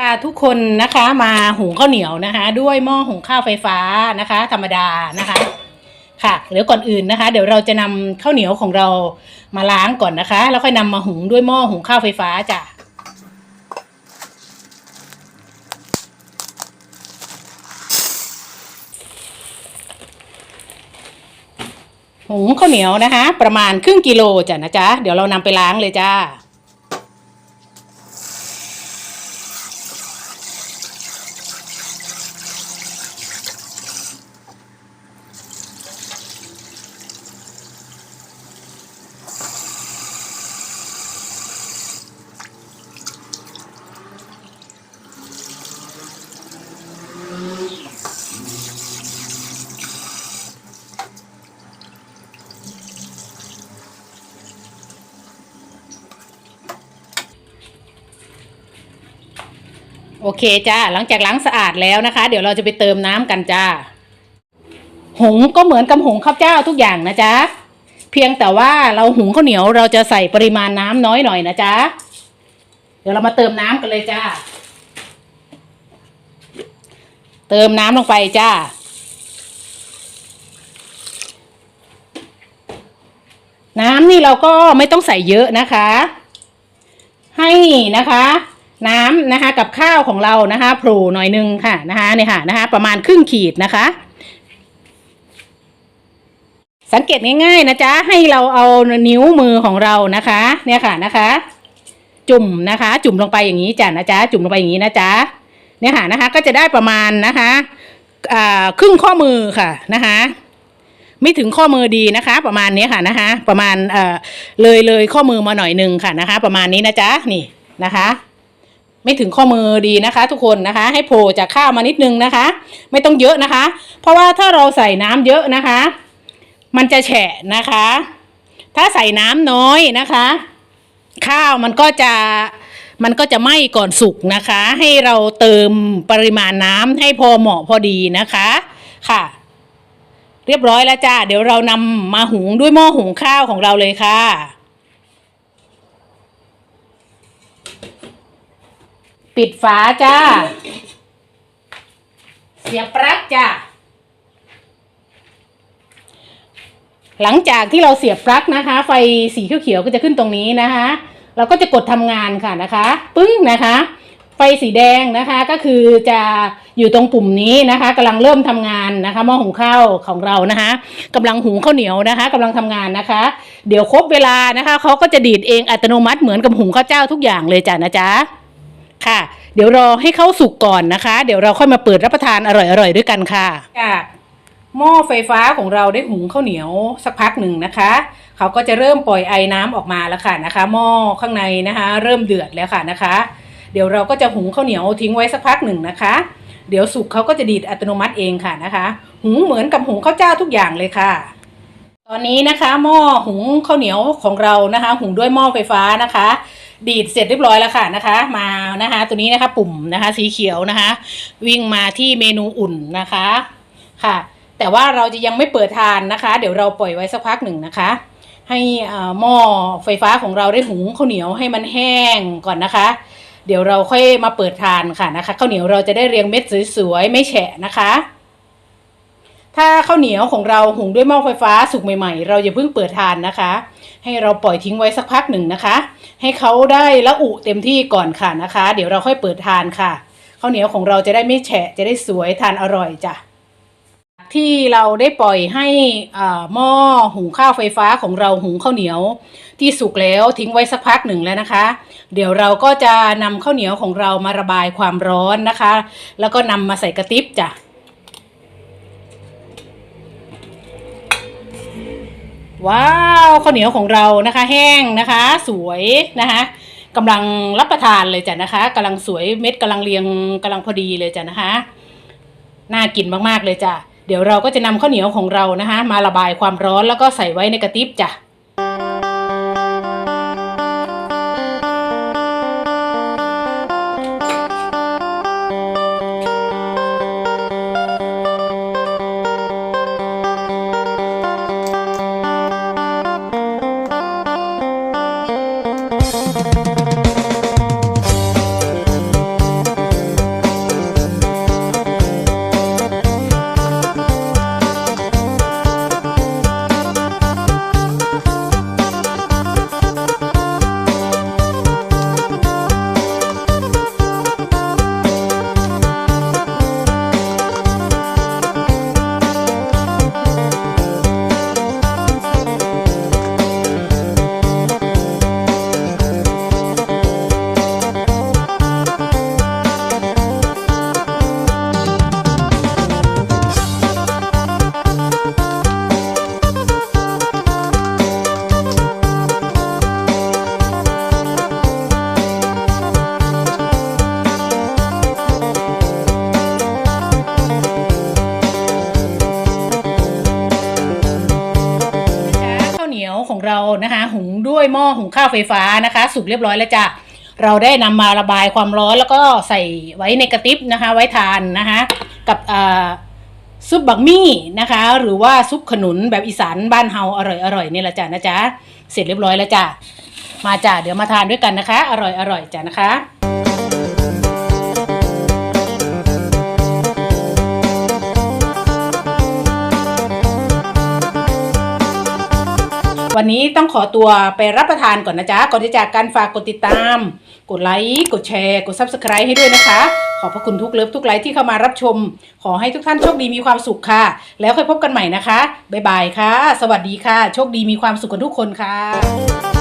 พาทุกคนนะคะมาหุงข้าวเหนียวนะคะ ด้วยหม้อหุงข้าวไฟฟ้านะคะ ธรรมดานะคะ ค่ะเดี๋ยวก่อนอื่นนะคะ เดี๋ยวเราจะนำข้าวเหนียวของเรามาล้างก่อนนะคะ แล้วค่อยนำมาหุงด้วยหม้อหุงข้าวไฟฟ้าจ้ะหุงข้าวเหนียวนะคะ ประมาณครึ่งกิโลจ้ะนะจ๊ะเดี๋ยวเรานำไปล้างเลยจ้า โอเคจ้าหลังจากล้างสะอาดแล้วนะคะ เดี๋ยวเราจะไปเติมน้ำกันจ้า หงก็เหมือนกับหงข้าวเจ้าทุกอย่างนะจ๊ะเพียงแต่ว่าเราหุงข้าวเหนียวเราจะใส่ปริมาณน้ำน้อยหน่อยนะจ๊ะเดี๋ยวเรามาเติมน้ำกันเลยจ้า เติมน้ำลงไปจ้าน้ำนี่เราก็ไม่ต้องใส่เยอะนะคะ ให้นะคะ น้ำนะคะกับข้าวของเรานะคะโผล่หน่อยนึงค่ะนะคะเนี่ยค่ะนะคะประมาณครึ่งขีดนะคะ สังเกตง่ายๆนะจ๊ะให้เราเอานิ้วมือของเรานะคะเนี่ยค่ะนะคะ จุ่มนะคะ จุ่มลงไปอย่างนี้จ้ะนะจ๊ะจุ่มลงไปอย่างนี้นะจ๊ะเนี่ยค่ะนะคะก็จะได้ประมาณนะคะอ่าครึ่งข้อมือค่ะนะคะไม่ถึงข้อมือดีนะคะ ประมาณนี้ค่ะนะคะ ประมาณเอ่อเลยเลยข้อมือมาหน่อยหนึงค่ะนะคะ ประมาณนี้นะจ๊ะนี่นะคะ ไม่ถึงข้อมือดีนะคะ ทุกคนนะคะ ให้โผล่จากข้าวมานิดนึงนะคะ ไม่ต้องเยอะนะคะ เพราะว่าถ้าเราใส่น้ำเยอะนะคะ มันจะแฉะนะคะ ถ้าใส่น้ำน้อยนะคะ ข้าวมันก็จะมันก็จะไหม้ก่อนสุกนะคะ ให้เราเติมปริมาณน้ำให้พอเหมาะพอดีนะคะค่ะ เรียบร้อยแล้วจ้าเดี๋ยวเรานำมาหุงด้วยหม้อหุงข้าวของเราเลยค่ะ ปิดฝาจ้า เสียบปลั๊กจ้า หลังจากที่เราเสียบปลั๊กนะคะ ไฟสีเขียวๆก็จะขึ้นตรงนี้นะคะ เราก็จะกดทำงานค่ะนะคะ ปึ้งนะคะ ไฟสีแดงนะคะก็คือจะอยู่ตรงปุ่มนี้นะคะกำลังเริ่มทำงานนะคะหม้อหุงข้าวของเรานะคะกำลังหุงข้าวเหนียวนะคะกำลังทำงานนะคะ เดี๋ยวครบเวลานะคะเขาก็จะดีดเองอัตโนมัติเหมือนกับหุงข้าวเจ้าทุกอย่างเลยจ้ะนะจ๊ะ ค่ะ เดี๋ยวรอให้เข้าสุกก่อนนะคะ เดี๋ยวเราค่อยมาเปิดรับประทานอร่อยๆด้วยกันค่ะจากหม้อไฟฟ้าของเราได้หุงข้าวเหนียวสักพักหนึ่งนะคะเขาก็จะเริ่มปล่อยไอ้น้ำออกมาแล้วค่ะนะคะ หม้อข้างในนะคะ เริ่มเดือดแล้วค่ะนะคะ เดี๋ยวเราก็จะหุงข้าวเหนียวทิ้งไว้สักพักหนึ่งนะคะ เดี๋ยวสุกเขาก็จะดีดอัตโนมัติเองค่ะนะคะ หุงเหมือนกับหุงข้าวเจ้าทุกอย่างเลยค่ะ ตอนนี้นะคะ หม้อหุงข้าวเหนียวของเรานะคะ หุงด้วยหม้อไฟฟ้านะคะ ดีดเสร็จเรียบร้อยแล้วค่ะนะคะ มานะคะ ตัวนี้นะคะปุ่มนะคะสีเขียวนะคะ วิ่งมาที่เมนูอุ่นนะคะค่ะ แต่ว่าเราจะยังไม่เปิดทานนะคะ เดี๋ยวเราปล่อยไว้สักพักหนึ่งนะคะ ให้อ่าหม้อไฟฟ้าของเราได้หุงข้าวเหนียวให้มันแห้งก่อนนะคะ เดี๋ยวเราค่อยมาเปิดทานค่ะนะคะข้าวเหนียวเราจะได้เรียงเม็ดสวยๆไม่แฉะนะคะ ถ้าข้าวเหนียวของเราหุงด้วยหม้อไฟฟ้าสุกใหม่ๆ เราอย่าเพิ่งเปิดทานนะคะ ให้เราปล่อยทิ้งไว้สักพักหนึ่งนะคะ ให้เขาได้ละอุเต็มที่ก่อนค่ะนะคะ เดี๋ยวเราค่อยเปิดทานค่ะข้าวเหนียวของเราจะได้ไม่แฉะจะได้สวยทานอร่อยจ้ะที่เราได้ปล่อยให้อ่าหม้อหุงข้าวไฟฟ้าของเราหุงข้าวเหนียว ที่สุกแล้วทิ้งไว้สักพักหนึ่งแล้วนะคะ เดี๋ยวเราก็จะนำข้าวเหนียวของเรามาระบายความร้อนนะคะ แล้วก็นำมาใส่กระติบจ้ะ ว้าวข้าวเหนียวของเรานะคะ แห้งนะคะ สวยนะคะกำลังรับประทานเลยจ้ะนะคะกำลังสวยเม็ดกำลังเรียงกำลังพอดีเลยจ้ะนะคะ น่ากินมากๆเลยจ้ะเดี๋ยวเราก็จะนำข้าวเหนียวของเรานะคะ มาระบายความร้อนแล้วก็ใส่ไว้ในกระติบจ้ะ เรานะคะหุงด้วยหม้อหุงข้าวไฟฟ้านะคะ สุกเรียบร้อยแล้วจ้ะเราได้นำมาระบายความร้อนแล้วก็ใส่ไว้ในกระติบนะคะ ไว้ทานนะคะกับซุปบักมี่นะคะ หรือว่าซุปขนุนแบบอีสานบ้านเฮาอร่อยอร่อยๆนี่แหละจ้ะนะจ๊ะเสร็จเรียบร้อยแล้วจ้ะมาจ้ะเดี๋ยวมาทานด้วยกันนะคะ อร่อยอร่อยจ้ะนะคะ วันนี้ต้องขอตัวไปรับประทานก่อนนะจ๊ะ ก่อนที่จากการฝากกดติดตาม กดไลค์ กดแชร์ กด Subscribe ให้ด้วยนะคะ ขอบพระคุณทุกเลิฟทุกไลค์ที่เข้ามารับชม ขอให้ทุกท่านโชคดีมีความสุขค่ะ แล้วค่อยพบกันใหม่นะคะ บ๊ายบายค่ะ สวัสดีค่ะ โชคดีมีความสุขกันทุกคนค่ะ